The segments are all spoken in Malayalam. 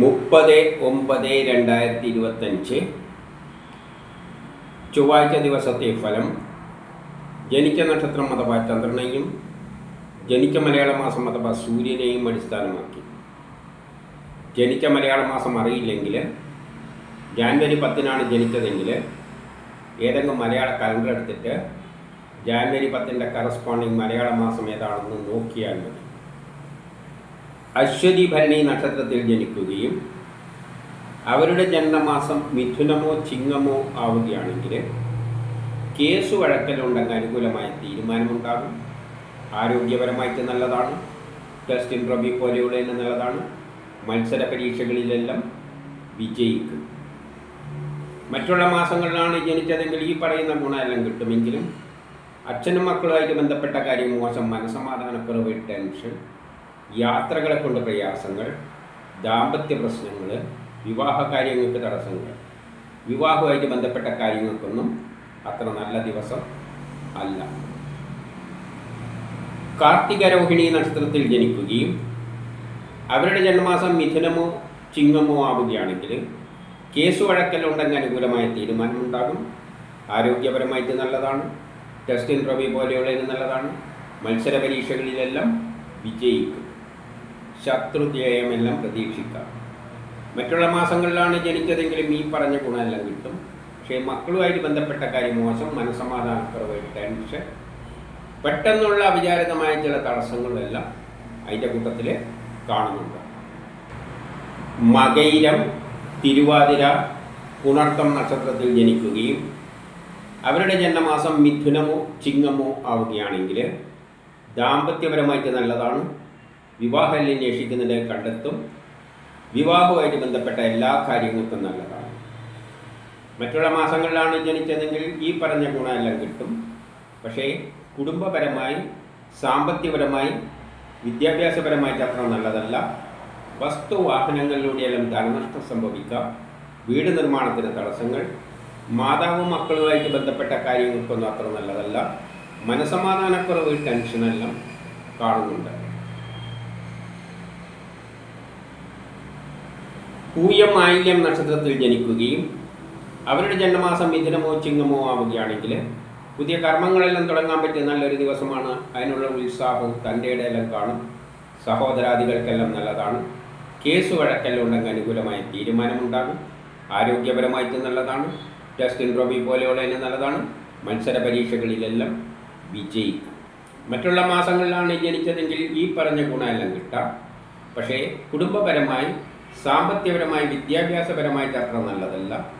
മുപ്പത് ഒമ്പത് രണ്ടായിരത്തി ഇരുപത്തഞ്ച്. ചൊവ്വാഴ്ച ദിവസത്തെ ഫലം ജനിച്ച നക്ഷത്രം അഥവാ ചന്ദ്രനെയും ജനിച്ച മലയാള മാസം അഥവാ സൂര്യനെയും അടിസ്ഥാനമാക്കി. ജനിച്ച മലയാള മാസം അറിയില്ലെങ്കിൽ ജാനുവരി പത്തിനാണ് ജനിച്ചതെങ്കിൽ ഏതെങ്കിലും മലയാള കലണ്ടർ എടുത്തിട്ട് ജാനുവരി പത്തിന്റെ കറസ്പോണ്ടിങ് മലയാള മാസം ഏതാണെന്ന് നോക്കിയാൽ മതി. അശ്വതി ഭരണി നക്ഷത്രത്തിൽ ജനിക്കുകയും അവരുടെ ജനനമാസം മിഥുനമോ ചിങ്ങമോ ആവുകയാണെങ്കിൽ കേസ് വഴക്കലുണ്ടെങ്കിൽ അനുകൂലമായ തീരുമാനമുണ്ടാകും. ആരോഗ്യപരമായിട്ട് നല്ലതാണ്. ടെസ്റ്റ് ഇൻട്രവ്യൂ പോലെയുള്ളതിന് നല്ലതാണ്. മത്സര പരീക്ഷകളിലെല്ലാം വിജയിക്കും. മറ്റുള്ള മാസങ്ങളിലാണ് ജനിച്ചതെങ്കിൽ ഈ പറയുന്ന ഗുണമെല്ലാം കിട്ടുമെങ്കിലും അച്ഛനും മക്കളുമായിട്ട് ബന്ധപ്പെട്ട കാര്യം മോശം മനസമാധാനക്കുറവ് ടെൻഷൻ യാത്രകളെ കൊണ്ട് പ്രയാസങ്ങൾ ദാമ്പത്യ പ്രശ്നങ്ങൾ വിവാഹ കാര്യങ്ങൾക്ക് തടസ്സങ്ങൾ. വിവാഹവുമായിട്ട് ബന്ധപ്പെട്ട കാര്യങ്ങൾക്കൊന്നും അത്ര നല്ല ദിവസം അല്ല. കാർത്തിക രോഹിണി നക്ഷത്രത്തിൽ ജനിക്കുകയും അവരുടെ ജന്മമാസം മിഥുനമോ ചിങ്ങമോ ആവുകയാണെങ്കിൽ കേസ് വഴക്കലുണ്ടെങ്കിൽ അനുകൂലമായ തീരുമാനമുണ്ടാകും. ആരോഗ്യപരമായിട്ട് നല്ലതാണ്. ടെസ്റ്റ് ഇൻട്രവ്യൂ പോലെയുള്ളതിന് നല്ലതാണ്. മത്സര പരീക്ഷകളിലെല്ലാം വിജയിക്കും. ശത്രുജയമെല്ലാം പ്രതീക്ഷിക്കാം. മറ്റുള്ള മാസങ്ങളിലാണ് ജനിച്ചതെങ്കിലും ഈ പറഞ്ഞ ഗുണമെല്ലാം കിട്ടും. പക്ഷേ മക്കളുമായിട്ട് ബന്ധപ്പെട്ട കാര്യം മോശം മനസ്സമാധാനക്കുറവ് ടെൻഷൻ പെട്ടെന്നുള്ള അവിചാരിതമായ ചില തടസ്സങ്ങളെല്ലാം അതിന്റെ കൂട്ടത്തിൽ കാണുന്നുണ്ട്. മകൈരം തിരുവാതിര പുണർത്തം നക്ഷത്രത്തിൽ ജനിക്കുകയും അവരുടെ ജന്മമാസം മിഥുനമോ ചിങ്ങമോ ആവുകയാണെങ്കിൽ ദാമ്പത്യപരമായിട്ട് നല്ലതാണ്. വിവാഹം അന്വേഷിക്കുന്നതിനെ കണ്ടെത്തും. വിവാഹവുമായിട്ട് ബന്ധപ്പെട്ട എല്ലാ കാര്യങ്ങൾക്കും നല്ലതാണ്. മറ്റുള്ള മാസങ്ങളിലാണ് ജനിച്ചതെങ്കിൽ ഈ പറഞ്ഞ ഗുണമെല്ലാം കിട്ടും. പക്ഷേ കുടുംബപരമായി സാമ്പത്തികപരമായി വിദ്യാഭ്യാസപരമായിട്ട് അത്ര നല്ലതല്ല. വസ്തു വാഹനങ്ങളിലൂടെയെല്ലാം ധനനഷ്ടം സംഭവിക്കാം. വീട് നിർമ്മാണത്തിന് തടസ്സങ്ങൾ. മാതാവും മക്കളുമായിട്ട് ബന്ധപ്പെട്ട കാര്യങ്ങൾക്കൊന്നും അത്ര നല്ലതല്ല. മനസമാധാനക്കുറവ് ടെൻഷനെല്ലാം കാണുന്നുണ്ട്. പൂയം ആയില്യം നക്ഷത്രത്തിൽ ജനിക്കുകയും അവരുടെ ജന്മമാസം മിഥുനമോ ചിങ്ങമോ ആവുകയാണെങ്കിൽ പുതിയ കർമ്മങ്ങളെല്ലാം തുടങ്ങാൻ പറ്റിയ നല്ലൊരു ദിവസമാണ്. അതിനുള്ള ഉത്സാഹവും തന്റെ ഇടയിലും കാണും. സഹോദരാദികൾക്കെല്ലാം നല്ലതാണ്. കേസ് വഴക്കെല്ലാം ഉണ്ടെങ്കിൽ അനുകൂലമായ തീരുമാനമുണ്ടാകും. ആരോഗ്യപരമായിട്ട് നല്ലതാണ്. ടെസ്റ്റ് ഇൻട്രോബി പോലെയുള്ളതിന് നല്ലതാണ്. മത്സര പരീക്ഷകളിലെല്ലാം വിജയിക്കും. മറ്റുള്ള മാസങ്ങളിലാണ് ജനിച്ചതെങ്കിൽ ഈ പറഞ്ഞ ഗുണമെല്ലാം കിട്ടാം. പക്ഷേ കുടുംബപരമായി സാമ്പത്തികപരമായി വിദ്യാഭ്യാസപരമായി ചർച്ച നല്ലതല്ല.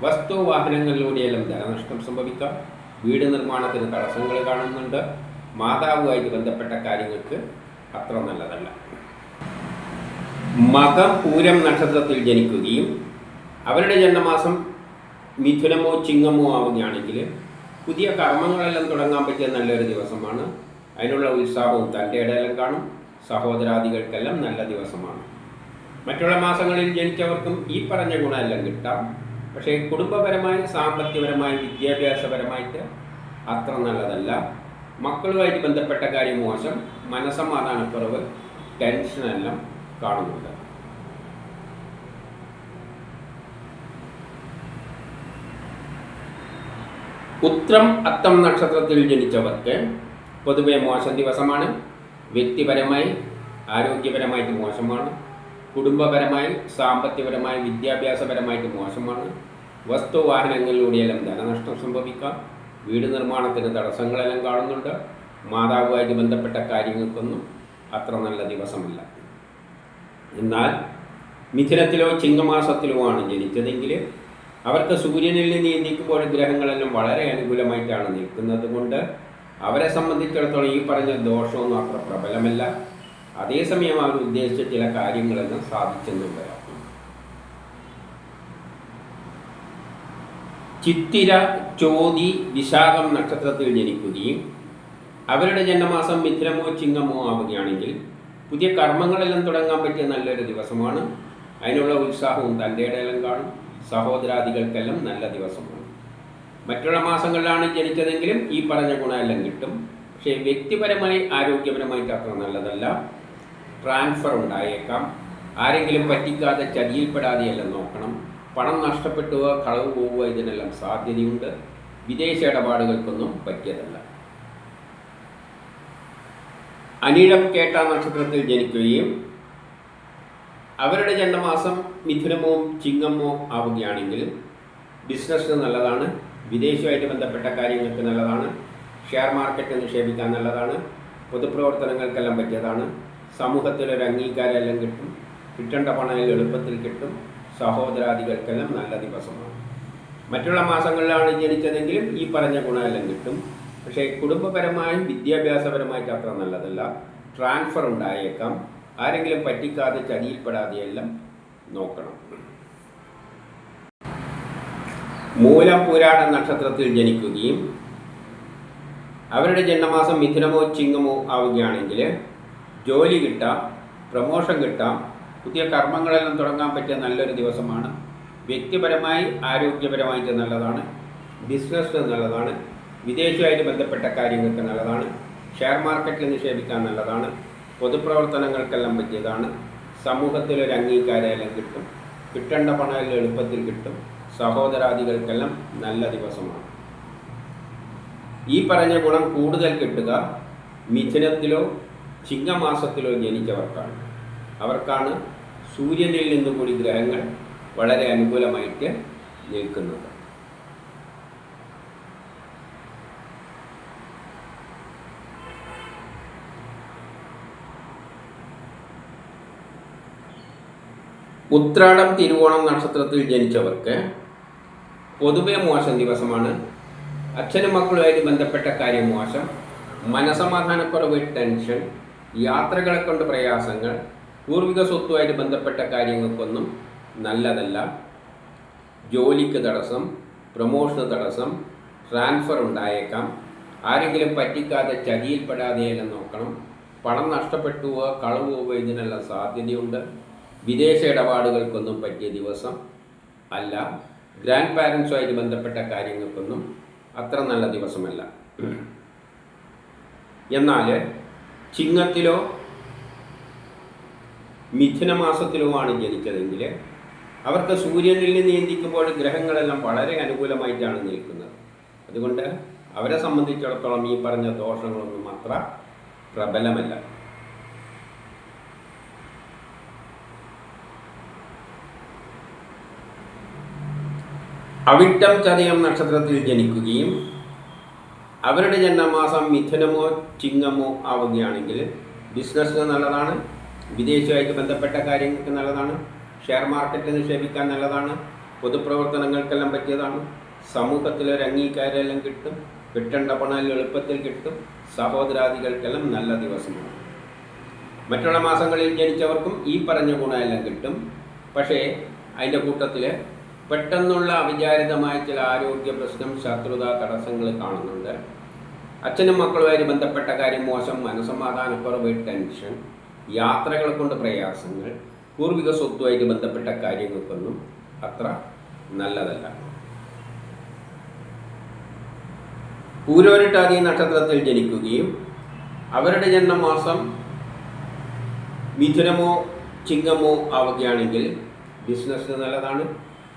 വസ്തു വാഹനങ്ങളിലൂടെയെല്ലാം ധനനഷ്ടം സംഭവിക്കാം. വീട് നിർമ്മാണത്തിന് തടസ്സങ്ങൾ കാണുന്നുണ്ട്. മാതാവുമായിട്ട് ബന്ധപ്പെട്ട കാര്യങ്ങൾക്ക് അത്ര നല്ലതല്ല. മകം പൂരം നക്ഷത്രത്തിൽ ജനിക്കുകയും അവരുടെ ജന്മമാസം മിഥുനമോ ചിങ്ങമോ ആവുകയാണെങ്കിൽ പുതിയ കർമ്മങ്ങളെല്ലാം തുടങ്ങാൻ പറ്റിയ നല്ലൊരു ദിവസമാണ്. അതിനുള്ള ഉത്സാഹവും തന്റെ ഇടയിലും കാണും. സഹോദരാദികൾക്കെല്ലാം നല്ല ദിവസമാണ്. മറ്റുള്ള മാസങ്ങളിൽ ജനിച്ചവർക്കും ഈ പറഞ്ഞ ഗുണമെല്ലാം കിട്ടാം. പക്ഷേ കുടുംബപരമായി സാമ്പത്തികപരമായി വിദ്യാഭ്യാസപരമായിട്ട് അത്ര നല്ലതല്ല. മക്കളുമായിട്ട് ബന്ധപ്പെട്ട കാര്യം മോശം. മനസമാധാനക്കുറവ് ടെൻഷനെല്ലാം കാണുന്നുണ്ട്. ഉത്രം അത്തം നക്ഷത്രത്തിൽ ജനിച്ചവർക്ക് പൊതുവെ മോശം ദിവസമാണ്. വ്യക്തിപരമായി ആരോഗ്യപരമായിട്ട് മോശമാണ്. കുടുംബപരമായി സാമ്പത്തികപരമായി വിദ്യാഭ്യാസപരമായിട്ട് മോശമാണ്. വസ്തു വാഹനങ്ങളിലൂടെയെല്ലാം ധനനഷ്ടം സംഭവിക്കാം. വീട് നിർമ്മാണത്തിന് തടസ്സങ്ങളെല്ലാം കാണുന്നുണ്ട്. മാതാവുമായിട്ട് ബന്ധപ്പെട്ട കാര്യങ്ങൾക്കൊന്നും അത്ര നല്ല ദിവസമല്ല. എന്നാൽ മിഥുനത്തിലോ ചിങ്ങമാസത്തിലോ ആണ് ജനിച്ചതെങ്കിൽ അവർക്ക് സൂര്യനിൽ നിന്ന് നീന്തിക്കുമ്പോൾ ഗ്രഹങ്ങളെല്ലാം വളരെ അനുകൂലമായിട്ടാണ് നിൽക്കുന്നത് കൊണ്ട് അവരെ സംബന്ധിച്ചിടത്തോളം ഈ പറഞ്ഞ ദോഷമൊന്നും അത്ര പ്രബലമല്ല. അതേസമയം അവർ ഉദ്ദേശിച്ച ചില കാര്യങ്ങളെല്ലാം സാധിച്ചെന്നും വരാം ചിത്തിര ചോതി വിശാഖം നക്ഷത്രത്തിൽ ജനിക്കുകയും അവരുടെ ജന്മമാസം മിഥുനമോ ചിങ്ങമോ ആവുകയാണെങ്കിൽ പുതിയ കർമ്മങ്ങളെല്ലാം തുടങ്ങാൻ പറ്റിയ നല്ലൊരു ദിവസമാണ്. അതിനുള്ള ഉത്സാഹവും തന്റെ കാണും. സഹോദരാദികൾക്കെല്ലാം നല്ല ദിവസമാണ്. മറ്റുള്ള മാസങ്ങളിലാണ് ജനിച്ചതെങ്കിലും ഈ പറഞ്ഞ ഗുണമെല്ലാം കിട്ടും. പക്ഷേ വ്യക്തിപരമായി ആരോഗ്യപരമായിട്ട് അത്ര നല്ലതല്ല. ട്രാൻസ്ഫർ ഉണ്ടായേക്കാം. ആരെങ്കിലും പറ്റിക്കാതെ ചതിയിൽപ്പെടാതെയെല്ലാം നോക്കണം. പണം നഷ്ടപ്പെട്ടുക കളവ് പോവുക ഇതിനെല്ലാം സാധ്യതയുണ്ട്. വിദേശ ഇടപാടുകൾക്കൊന്നും പറ്റിയതല്ല. അനിഴം കേട്ട നക്ഷത്രത്തിൽ ജനിക്കുകയും അവരുടെ ജന്മമാസം മിഥുനമോ ചിങ്ങമോ ആവുകയാണെങ്കിൽ ബിസിനസ്സിന് നല്ലതാണ് വിദേശവുമായിട്ട് ബന്ധപ്പെട്ട കാര്യങ്ങൾക്ക് നല്ലതാണ് ഷെയർ മാർക്കറ്റ് നിക്ഷേപിക്കാൻ നല്ലതാണ് പൊതുപ്രവർത്തനങ്ങൾക്കെല്ലാം പറ്റിയതാണ്. സമൂഹത്തിൽ ഒരു അംഗീകാരമെല്ലാം കിട്ടും. കിട്ടേണ്ട പണം എളുപ്പത്തിൽ കിട്ടും. സഹോദരാദികൾക്കെല്ലാം നല്ല ദിവസമാണ്. മറ്റുള്ള മാസങ്ങളിലാണ് ജനിച്ചതെങ്കിലും ഈ പറഞ്ഞ ഗുണമെല്ലാം കിട്ടും. പക്ഷേ കുടുംബപരമായും വിദ്യാഭ്യാസപരമായിട്ട് അത്ര നല്ലതല്ല. ട്രാൻസ്ഫർ ഉണ്ടായേക്കാം. ആരെങ്കിലും പറ്റിക്കാതെ ചതിയിൽപ്പെടാതെയെല്ലാം നോക്കണം. മൂലം പൂരാട നക്ഷത്രത്തിൽ ജനിക്കുകയും അവരുടെ ജന്മമാസം മിഥുനമോ ചിങ്ങമോ ആവുകയാണെങ്കിൽ ജോലി കിട്ടാം പ്രമോഷൻ കിട്ടാം പുതിയ കർമ്മങ്ങളെല്ലാം തുടങ്ങാൻ പറ്റിയ നല്ലൊരു ദിവസമാണ്. വ്യക്തിപരമായി ആരോഗ്യപരമായിട്ട് നല്ലതാണ് ബിസിനസ് നല്ലതാണ് വിദേശവുമായിട്ട് ബന്ധപ്പെട്ട കാര്യങ്ങൾക്ക് നല്ലതാണ് ഷെയർ മാർക്കറ്റിൽ നിക്ഷേപിക്കാൻ നല്ലതാണ് പൊതുപ്രവർത്തനങ്ങൾക്കെല്ലാം പറ്റിയതാണ്. സമൂഹത്തിലൊരു അംഗീകാരമെല്ലാം കിട്ടും. കിട്ടേണ്ട പണം എളുപ്പത്തിൽ കിട്ടും. സഹോദരാദികൾക്കെല്ലാം നല്ല ദിവസമാണ്. ഈ പറഞ്ഞ ഗുണം കൂടുതൽ കിട്ടുക മിഥുനത്തിലോ ചിങ്ങമാസത്തിലോ ജനിച്ചവർക്കാണ്. അവർക്കാണ് സൂര്യനിൽ നിന്നുകൂടി ഗ്രഹങ്ങൾ വളരെ അനുകൂലമായിട്ട് നിൽക്കുന്നത്. ഉത്രാടം തിരുവോണം നക്ഷത്രത്തിൽ ജനിച്ചവർക്ക് പൊതുവെ മോശം ദിവസമാണ്. അച്ഛനും മക്കളുമായിട്ട് ബന്ധപ്പെട്ട കാര്യം മോശം. മനസമാധാനക്കുറവ് ടെൻഷൻ യാത്രകളെ കൊണ്ട് പ്രയാസങ്ങൾ പൂർവിക സ്വത്തുമായിട്ട് ബന്ധപ്പെട്ട കാര്യങ്ങൾക്കൊന്നും നല്ലതല്ല. ജോലിക്ക് തടസ്സം പ്രൊമോഷന് തടസ്സം ട്രാൻസ്ഫർ ഉണ്ടായേക്കാം. ആരെങ്കിലും പറ്റിക്കാതെ ചതിയിൽപ്പെടാതെയെല്ലാം നോക്കണം. പണം നഷ്ടപ്പെട്ടുവോ കളവ് പോവുക ഇതിനെല്ലാം സാധ്യതയുണ്ട്. വിദേശ ഇടപാടുകൾക്കൊന്നും പറ്റിയ ദിവസം അല്ല. ഗ്രാൻഡ് പാരൻസുമായിട്ട് ബന്ധപ്പെട്ട കാര്യങ്ങൾക്കൊന്നും അത്ര നല്ല ദിവസമല്ല. എന്നാൽ ചിങ്ങത്തിലോ മിഥുന മാസത്തിലോ ആണ് ജനിച്ചതെങ്കിൽ അവർക്ക് സൂര്യനിൽ നിയന്ത്രിക്കുമ്പോൾ ഗ്രഹങ്ങളെല്ലാം വളരെ അനുകൂലമായിട്ടാണ് നിൽക്കുന്നത്. അതുകൊണ്ട് അവരെ സംബന്ധിച്ചിടത്തോളം ഈ പറഞ്ഞ ദോഷങ്ങളൊന്നും അത്ര പ്രബലമല്ല. അവിട്ടം ചതയം നക്ഷത്രത്തിൽ ജനിക്കുകയും അവരുടെ ജന്മമാസം മിഥുനമോ ചിങ്ങമോ ആവുകയാണെങ്കിൽ ബിസിനസ്സിന് നല്ലതാണ് വിദേശമായിട്ട് ബന്ധപ്പെട്ട കാര്യങ്ങൾക്ക് നല്ലതാണ് ഷെയർ മാർക്കറ്റിൽ നിക്ഷേപിക്കാൻ നല്ലതാണ് പൊതുപ്രവർത്തനങ്ങൾക്കെല്ലാം പറ്റിയതാണ് സമൂഹത്തിൽ ഒരു അംഗീകാരമെല്ലാം കിട്ടും കിട്ടേണ്ട പണം എളുപ്പത്തിൽ കിട്ടും സഹോദരാദികൾക്കെല്ലാം നല്ല ദിവസമാണ്. മറ്റുള്ള മാസങ്ങളിൽ ജനിച്ചവർക്കും ഈ പറഞ്ഞ ഗുണമെല്ലാം കിട്ടും. പക്ഷേ അതിന്റെ കൂട്ടത്തിൽ പെട്ടെന്നുള്ള അവിചാരിതമായ ചില ആരോഗ്യ പ്രശ്നം ശത്രുത തടസ്സങ്ങൾ കാണുന്നുണ്ട്. അച്ഛനും മക്കളുമായി ബന്ധപ്പെട്ട കാര്യം മോശം മനസമാധാനക്കുറവ് ടെൻഷൻ യാത്രകളെ കൊണ്ട് പ്രയാസങ്ങൾ പൂർവിക സ്വത്തുമായിട്ട് ബന്ധപ്പെട്ട കാര്യങ്ങൾക്കൊന്നും അത്ര നല്ലതല്ല. പൂരോരിട്ടാതി നക്ഷത്രത്തിൽ ജനിക്കുകയും അവരുടെ ജന്മമാസം മിഥുനമോ ചിങ്ങമോ ആവുകയാണെങ്കിൽ ബിസിനസ്സിന് നല്ലതാണ്.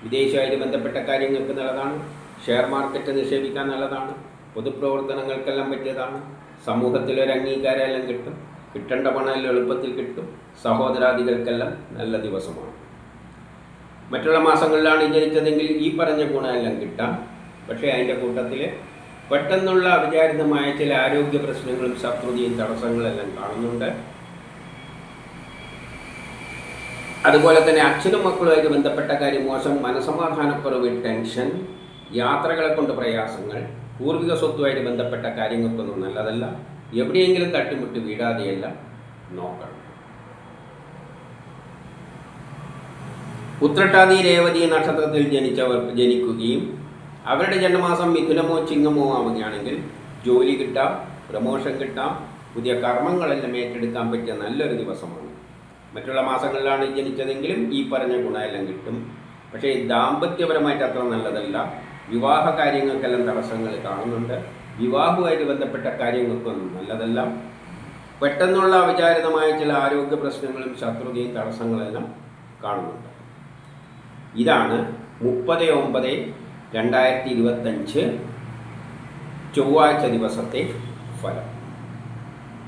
വിദേശമായിട്ട് ബന്ധപ്പെട്ട കാര്യങ്ങൾക്ക് നല്ലതാണ്. ഷെയർ മാർക്കറ്റ് നിക്ഷേപിക്കാൻ നല്ലതാണ്. പൊതുപ്രവർത്തനങ്ങൾക്കെല്ലാം പറ്റിയതാണ്. സമൂഹത്തിൽ ഒരു അംഗീകാരമെല്ലാം കിട്ടും. കിട്ടേണ്ട പണം എളുപ്പത്തിൽ കിട്ടും. സഹോദരാദികൾക്കെല്ലാം നല്ല ദിവസമാണ്. മറ്റുള്ള മാസങ്ങളിലാണ് ജനിച്ചതെങ്കിൽ ഈ പറഞ്ഞ ഗുണമെല്ലാം കിട്ടാം. പക്ഷേ അതിന്റെ കൂട്ടത്തിൽ പെട്ടെന്നുള്ള അവിചാരിതമായ ചില ആരോഗ്യ പ്രശ്നങ്ങളും ശത്രുതയും തടസ്സങ്ങളെല്ലാം കാണുന്നുണ്ട്. അതുപോലെ തന്നെ അച്ഛനും മക്കളുമായിട്ട് ബന്ധപ്പെട്ട കാര്യം മോശം മനസമാധാനക്കുറവ് ടെൻഷൻ യാത്രകളെ കൊണ്ട് പ്രയാസങ്ങൾ പൂർവിക സ്വത്തുമായിട്ട് ബന്ധപ്പെട്ട കാര്യങ്ങൾക്കൊന്നും നല്ലതല്ല. എവിടെയെങ്കിലും തട്ടിമുട്ടി വീടാതെയല്ല നോക്കണം. ഉത്രട്ടാതി രേവതി നക്ഷത്രത്തിൽ ജനിച്ചവർ ജനിക്കുകയും അവരുടെ ജന്മമാസം മിഥുനമോ ചിങ്ങമോ ആവുകയാണെങ്കിൽ ജോലി കിട്ടാം പ്രമോഷൻ കിട്ടാം പുതിയ കർമ്മങ്ങളെല്ലാം ഏറ്റെടുക്കാൻ പറ്റിയ നല്ലൊരു ദിവസമാണ്. മറ്റുള്ള മാസങ്ങളിലാണ് ജനിച്ചതെങ്കിലും ഈ പറഞ്ഞ ഗുണമെല്ലാം കിട്ടും. പക്ഷേ ദാമ്പത്യപരമായിട്ട് അത്ര നല്ലതല്ല. വിവാഹ കാര്യങ്ങൾക്കെല്ലാം തടസ്സങ്ങൾ കാണുന്നുണ്ട്. വിവാഹവുമായിട്ട് ബന്ധപ്പെട്ട കാര്യങ്ങൾക്കൊന്നും നല്ലതല്ല. പെട്ടെന്നുള്ള അവിചാരിതമായ ചില ആരോഗ്യ പ്രശ്നങ്ങളും ശത്രുതയും തടസ്സങ്ങളെല്ലാം കാണുന്നുണ്ട്. ഇതാണ് മുപ്പത് ഒമ്പത് രണ്ടായിരത്തി ഇരുപത്തഞ്ച് ചൊവ്വാഴ്ച ദിവസത്തെ ഫലം.